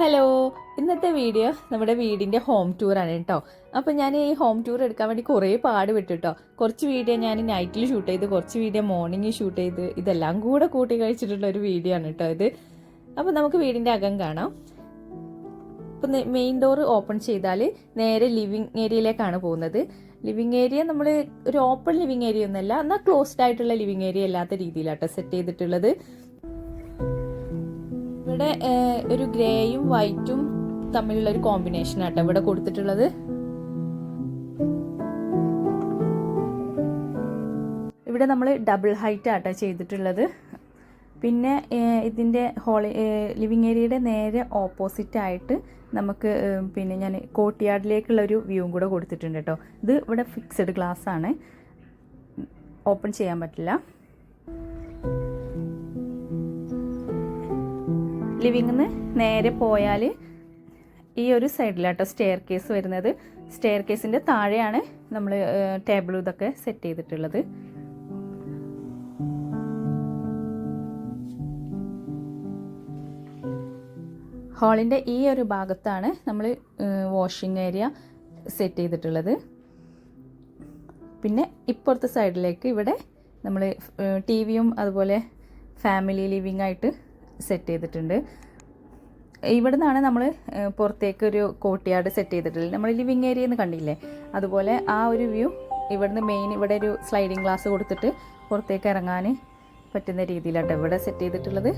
Hello ഇന്നത്തെ video നമ്മുടെ വീടിന്റെ ഹോം ടൂറാണ് കേട്ടോ. അപ്പോൾ ഞാൻ ഈ ഹോം ടൂർ എടുക്കാൻ വേണ്ടി കുറേ പാട് വിട്ടു കേട്ടോ കുറച്ച് വീഡിയോ ഞാൻ നൈറ്റിൽ ഷൂട്ട് ചെയ്ത് കുറച്ച് വീഡിയോ മോർണിംഗ് ഷൂട്ട് ചെയ്ത് ഇതെല്ലാം കൂടെ കൂട്ടി കഴിച്ചിട്ടുള്ള ഒരു വീഡിയോ ആണ് കേട്ടോ ഇത്. അപ്പോൾ നമുക്ക് വീടിന്റെ അകം കാണാം. ഇപ്പം മെയിൻ ഡോർ ഓപ്പൺ ചെയ്താൽ നേരെ ലിവിങ് ഏരിയയിലേക്കാണ് പോകുന്നത്. ലിവിങ് ഏരിയ നമ്മൾ ഒരു ഓപ്പൺ ലിവിങ് ഏരിയ ഒന്നല്ല എന്നാൽ ക്ലോസ്ഡ് ആയിട്ടുള്ള ലിവിങ് ഏരിയ അല്ലാത്ത രീതിയിലാണ് രീതിയിലാട്ടോ സെറ്റ് ചെയ്തിട്ടുള്ളത്. ഇവിടെ ഒരു ഗ്രേയും വൈറ്റും തമ്മിലുള്ള ഒരു കോമ്പിനേഷൻ ആട്ടോ ഇവിടെ കൊടുത്തിട്ടുള്ളത്. ഇവിടെ നമ്മൾ ഡബിൾ ഹൈറ്റ് ആട്ടോ ചെയ്തിട്ടുള്ളത്. പിന്നെ ഇതിന്റെ ഹോളി ലിവിങ് ഏരിയയുടെ നേരെ ഓപ്പോസിറ്റ് ആയിട്ട് നമുക്ക് പിന്നെ ഞാൻ കോട്ടിയാടിലേക്കുള്ള ഒരു വ്യൂവും കൂടെ കൊടുത്തിട്ടുണ്ട് കേട്ടോ. ഇത് ഇവിടെ ഫിക്സഡ് ഗ്ലാസ് ആണ് ഓപ്പൺ ചെയ്യാൻ പറ്റില്ല. ലിവിങ്ങിൽ നിന്ന് നേരെ പോയാൽ ഈ ഒരു സൈഡിലാട്ടോ സ്റ്റെയർ കേസ് വരുന്നത്. സ്റ്റെയർ കേസിന്റെ താഴെയാണ് നമ്മൾ ടേബിൾ ഇതൊക്കെ സെറ്റ് ചെയ്തിട്ടുള്ളത്. ഹാളിന്റെ ഈ ഒരു ഭാഗത്താണ് നമ്മൾ വാഷിംഗ് ഏരിയ സെറ്റ് ചെയ്തിട്ടുള്ളത്. പിന്നെ ഇപ്പുറത്തെ സൈഡിലേക്ക് ഇവിടെ നമ്മൾ ടി വിയും അതുപോലെ ഫാമിലി ലിവിംഗ് ആയിട്ട് സെറ്റ് ചെയ്തിട്ടുണ്ട്. ഇവിടെ നിന്നാണ് നമ്മൾ പുറത്തേക്ക് ഒരു കോട്ടിയാട് സെറ്റ് ചെയ്തിട്ടുള്ളത്. നമ്മൾ ലിവിങ് ഏരിയ എന്ന് കണ്ടില്ലേ? അതുപോലെ ആ ഒരു വ്യൂ ഇവിടുന്ന് മെയിൻ ഇവിടെ ഒരു സ്ലൈഡിങ് ഗ്ലാസ് കൊടുത്തിട്ട് പുറത്തേക്ക് ഇറങ്ങാൻ പറ്റുന്ന രീതിയിലാണ് ഇവിടെ സെറ്റ് ചെയ്തിട്ടുള്ളത്.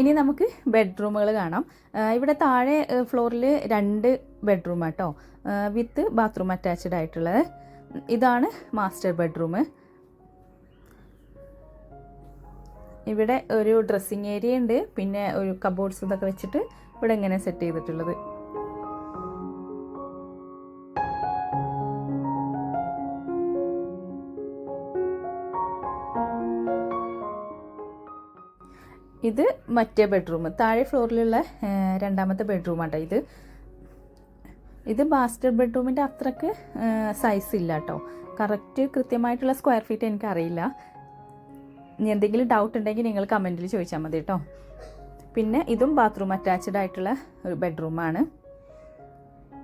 ഇനി നമുക്ക് ബെഡ്റൂമുകൾ കാണാം. ഇവിടെ താഴെ ഫ്ലോറിൽ രണ്ട് ബെഡ്റൂം കേട്ടോ വിത്ത് ബാത്റൂം അറ്റാച്ച്ഡ് ആയിട്ടുള്ളത്. ഇതാണ് മാസ്റ്റർ ബെഡ്റൂം ഇവിടെ ഒരു ഡ്രസ്സിങ് ഏരിയ ഉണ്ട്. പിന്നെ ഒരു കബോർഡ്സ് ഇതൊക്കെ വെച്ചിട്ട് ഇവിടെ ഇങ്ങനെ സെറ്റ് ചെയ്തിട്ടുള്ളത്. ഇത് മറ്റേ ബെഡ്റൂം താഴെ ഫ്ലോറിലുള്ള രണ്ടാമത്തെ ബെഡ്റൂമാണ് ഇത്. ഇത് മാസ്റ്റർ ബെഡ്റൂമിന്റെ അത്രയ്ക്ക് സൈസ് ഇല്ല കേട്ടോ കറക്റ്റ് കൃത്യമായിട്ടുള്ള സ്ക്വയർ ഫീറ്റ് എനിക്കറിയില്ല. ഇനി എന്തെങ്കിലും ഡൗട്ട് ഉണ്ടെങ്കിൽ നിങ്ങൾ കമന്റിൽ ചോദിച്ചാൽ മതി കേട്ടോ പിന്നെ ഇതും ബാത്റൂം അറ്റാച്ച്ഡ് ആയിട്ടുള്ള ഒരു ബെഡ്റൂമാണ്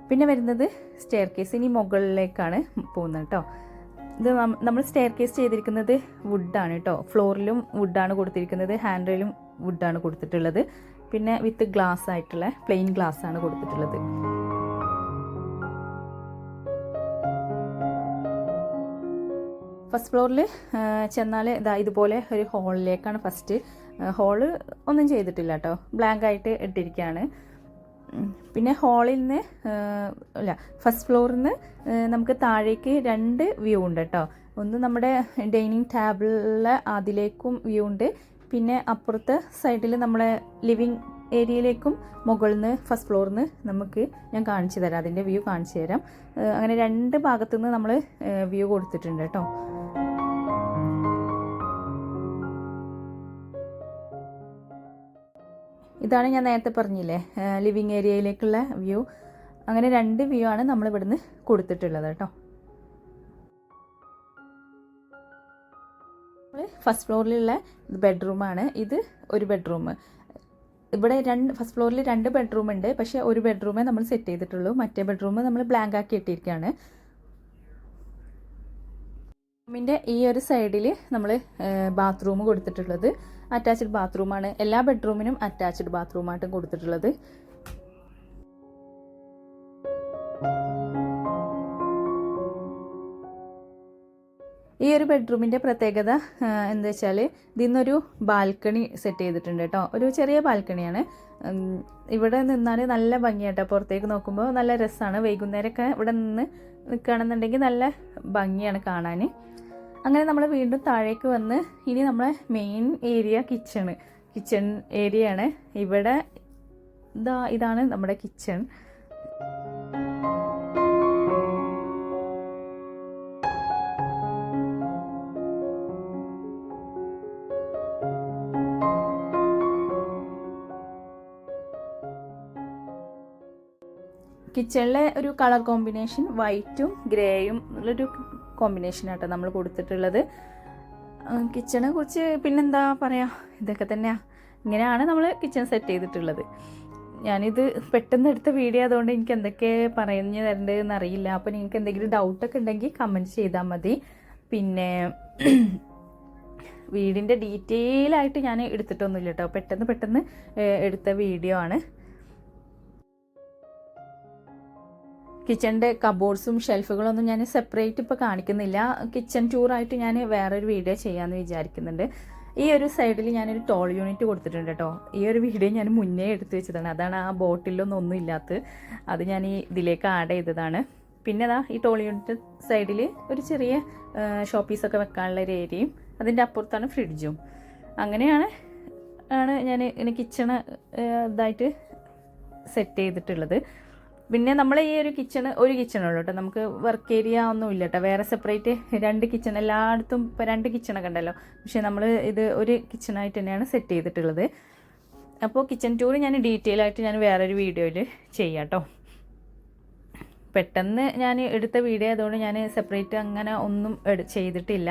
പിന്നെ വരുന്നത് സ്റ്റെയർ കേസ് ഇനി മുകളിലേക്കാണ് പോകുന്നത് കേട്ടോ ഇത് നമ്മൾ സ്റ്റെയർ കേസ് ചെയ്തിരിക്കുന്നത് വുഡാണ് കേട്ടോ ഫ്ലോറിലും വുഡാണ് കൊടുത്തിരിക്കുന്നത്. ഹാൻഡ് റെയിലും വുഡാണ് കൊടുത്തിട്ടുള്ളത്. പിന്നെ വിത്ത് ഗ്ലാസ് ആയിട്ടുള്ള പ്ലെയിൻ ഗ്ലാസ് ആണ് കൊടുത്തിട്ടുള്ളത്. ഫസ്റ്റ് ഫ്ലോറിൽ ചെന്നാൽ ഇതാ ഇതുപോലെ ഒരു ഹോളിലേക്കാണ് ഫസ്റ്റ് ഹോൾ ഒന്നും ചെയ്തിട്ടില്ല കേട്ടോ ബ്ലാങ്ക് ആയിട്ട് ഇട്ടിരിക്കുകയാണ് പിന്നെ ഹോളിൽ നിന്ന് അല്ല ഫസ്റ്റ് ഫ്ലോറിൽ നിന്ന് നമുക്ക് താഴേക്ക് രണ്ട് വ്യൂ ഉണ്ട് കേട്ടോ ഒന്ന് നമ്മുടെ ഡൈനിങ് ടേബിളിലെ അതിലേക്കും വ്യൂ ഉണ്ട്. പിന്നെ അപ്പുറത്തെ സൈഡിൽ നമ്മളെ ലിവിങ് ഏരിയയിലേക്കും മുകളിൽ നിന്ന് ഫസ്റ്റ് ഫ്ലോറിൽ നിന്ന് നമുക്ക് ഞാൻ കാണിച്ചു തരാം. അതിന്റെ വ്യൂ കാണിച്ചു തരാം. അങ്ങനെ രണ്ട് ഭാഗത്തു നിന്ന് നമ്മൾ വ്യൂ കൊടുത്തിട്ടുണ്ട് കേട്ടോ. ഇതാണ് ഞാൻ നേരത്തെ പറഞ്ഞില്ലേ ലിവിങ് ഏരിയയിലേക്കുള്ള വ്യൂ അങ്ങനെ രണ്ട് വ്യൂ ആണ് നമ്മൾ ഇവിടുന്ന് കൊടുത്തിട്ടുള്ളത് കേട്ടോ. ഫസ്റ്റ് ഫ്ലോറിലുള്ള ബെഡ്റൂമാണ് ഇത് ഒരു ബെഡ്റൂം ഇവിടെ രണ്ട് ഫസ്റ്റ് ഫ്ലോറിൽ രണ്ട് ബെഡ്റൂം ഉണ്ട്. പക്ഷേ ഒരു ബെഡ്റൂമേ നമ്മൾ സെറ്റ് ചെയ്തിട്ടുള്ളൂ. മറ്റേ ബെഡ്റൂം നമ്മൾ ബ്ലാങ്ക് ആക്കി ഇട്ടിരിക്കുകയാണ്. റൂമിന്റെ ഈ ഒരു സൈഡിൽ നമ്മൾ ബാത്റൂം കൊടുത്തിട്ടുള്ളത്. അറ്റാച്ച്ഡ് ബാത്റൂമാണ് എല്ലാ ബെഡ്റൂമിനും അറ്റാച്ച്ഡ് ബാത്റൂമായിട്ടും കൊടുത്തിട്ടുള്ളത്. ഈ ഒരു ബെഡ്റൂമിന്റെ പ്രത്യേകത എന്താ വെച്ചാൽ ഇതിന്നൊരു ബാൽക്കണി സെറ്റ് ചെയ്തിട്ടുണ്ട് കേട്ടോ ഒരു ചെറിയ ബാൽക്കണിയാണ് ഇവിടെ നിന്നാൽ നല്ല ഭംഗിയാട്ടോ. പുറത്തേക്ക് നോക്കുമ്പോൾ നല്ല രസമാണ് വൈകുന്നേരമൊക്കെ ഇവിടെ നിന്ന് നിൽക്കുകയാണെന്നുണ്ടെങ്കിൽ നല്ല ഭംഗിയാണ് കാണാൻ അങ്ങനെ നമ്മൾ വീണ്ടും താഴേക്ക് വന്ന് ഇനി നമ്മളെ മെയിൻ ഏരിയ കിച്ചണ് കിച്ചൺ ഏരിയയാണ് ഇവിടെ ഇതാ ഇതാണ് നമ്മുടെ കിച്ചൺ കിച്ചണിലെ ഒരു കളർ കോമ്പിനേഷൻ വൈറ്റും ഗ്രേയും ഉള്ളൊരു കോമ്പിനേഷൻ ആട്ടോ നമ്മൾ കൊടുത്തിട്ടുള്ളത്. കിച്ചണെ കുറിച്ച് പിന്നെന്താ പറയാ? ഇതൊക്കെ തന്നെയാ. ഇങ്ങനെയാണ് നമ്മൾ കിച്ചൺ സെറ്റ് ചെയ്തിട്ടുള്ളത്. ഞാനിത് പെട്ടെന്ന് എടുത്ത വീഡിയോ ആയതുകൊണ്ട് എനിക്ക് എന്തൊക്കെ പറഞ്ഞു തരേണ്ടതെന്ന് അറിയില്ല. അപ്പോൾ നിങ്ങൾക്ക് എന്തെങ്കിലും ഡൗട്ടൊക്കെ ഉണ്ടെങ്കിൽ കമന്റ് ചെയ്താൽ മതി. പിന്നെ വീടിന്റെ ഡീറ്റെയിൽ ആയിട്ട് ഞാൻ എടുത്തിട്ടൊന്നുമില്ല കേട്ടോ പെട്ടെന്ന് പെട്ടെന്ന് എടുത്ത വീഡിയോ ആണ്. കിച്ചണിന്റെ കബോർഡ്സും ഷെൽഫുകളൊന്നും ഞാൻ സെപ്പറേറ്റ് ഇപ്പോൾ കാണിക്കുന്നില്ല. കിച്ചൺ ടൂറായിട്ട് ഞാൻ വേറൊരു വീഡിയോ ചെയ്യാമെന്ന് വിചാരിക്കുന്നുണ്ട്. ഈ ഒരു സൈഡിൽ ഞാനൊരു ടോൾ യൂണിറ്റ് കൊടുത്തിട്ടുണ്ട് കേട്ടോ ഈ ഒരു വീഡിയോ ഞാൻ മുന്നേ എടുത്തു വെച്ചതാണ്. അതാണ് ആ ബോട്ടിലൊന്നും ഒന്നും ഇല്ലാത്ത അത് ഞാൻ ഈ ഇതിലേക്ക് ആഡ് ചെയ്തതാണ്. പിന്നെ അതാ ഈ ടോൾ യൂണിറ്റ് സൈഡിൽ ഒരു ചെറിയ ഷോപ്പീസൊക്കെ വെക്കാനുള്ള ഒരു ഏരിയയും അതിന്റെ അപ്പുറത്താണ് ഫ്രിഡ്ജും അങ്ങനെയാണ് ആണ് ഞാൻ ഇങ്ങനെ കിച്ചണ് ഇതായിട്ട് സെറ്റ് ചെയ്തിട്ടുള്ളത്. പിന്നെ നമ്മൾ ഈ ഒരു കിച്ചൺ ഒരു കിച്ചണുള്ളൂ കേട്ടോ നമുക്ക് വർക്ക് ഏരിയ ഒന്നും ഇല്ല കേട്ടോ വേറെ സെപ്പറേറ്റ് രണ്ട് കിച്ചൺ എല്ലായിടത്തും ഇപ്പോൾ രണ്ട് കിച്ചണൊക്കെ ഉണ്ടല്ലോ. പക്ഷേ നമ്മൾ ഇത് ഒരു കിച്ചണായിട്ട് തന്നെയാണ് സെറ്റ് ചെയ്തിട്ടുള്ളത്. അപ്പോൾ കിച്ചൺ ടൂർ ഞാൻ ഡീറ്റെയിൽ ആയിട്ട് ഞാൻ വേറൊരു വീഡിയോയിൽ ചെയ്യാം കേട്ടോ പെട്ടെന്ന് ഞാൻ എടുത്ത വീഡിയോ ആയതുകൊണ്ട് ഞാൻ സെപ്പറേറ്റ് അങ്ങനെ ഒന്നും ചെയ്തിട്ടില്ല.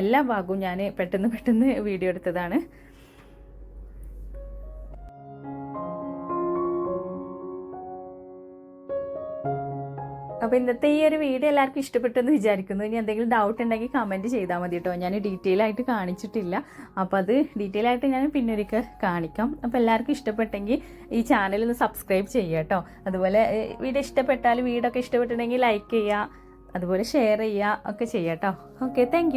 എല്ലാ ഭാഗവും ഞാൻ പെട്ടെന്ന് പെട്ടെന്ന് വീഡിയോ എടുത്തതാണ്. അപ്പോൾ ഇന്നത്തെ ഈ ഒരു വീഡിയോ എല്ലാവർക്കും ഇഷ്ടപ്പെട്ടെന്ന് വിചാരിക്കുന്നു. ഇനി എന്തെങ്കിലും ഡൗട്ട് ഉണ്ടെങ്കിൽ കമന്റ് ചെയ്താൽ മതി കേട്ടോ ഞാൻ ഡീറ്റെയിൽ ആയിട്ട് കാണിച്ചിട്ടില്ല. അപ്പോൾ അത് ഡീറ്റെയിൽ ആയിട്ട് ഞാൻ പിന്നൊരിക്കൽ കാണിക്കാം. അപ്പോൾ എല്ലാവർക്കും ഇഷ്ടപ്പെട്ടെങ്കിൽ ഈ ചാനൽ ഒന്ന് സബ്സ്ക്രൈബ് ചെയ്യുക കേട്ടോ അതുപോലെ വീഡിയോ ഇഷ്ടപ്പെട്ടാൽ വീടൊക്കെ ഇഷ്ടപ്പെട്ടിട്ടുണ്ടെങ്കിൽ ലൈക്ക് ചെയ്യുക. അതുപോലെ ഷെയർ ചെയ്യുക ഒക്കെ ചെയ്യാം കേട്ടോ ഓക്കെ താങ്ക്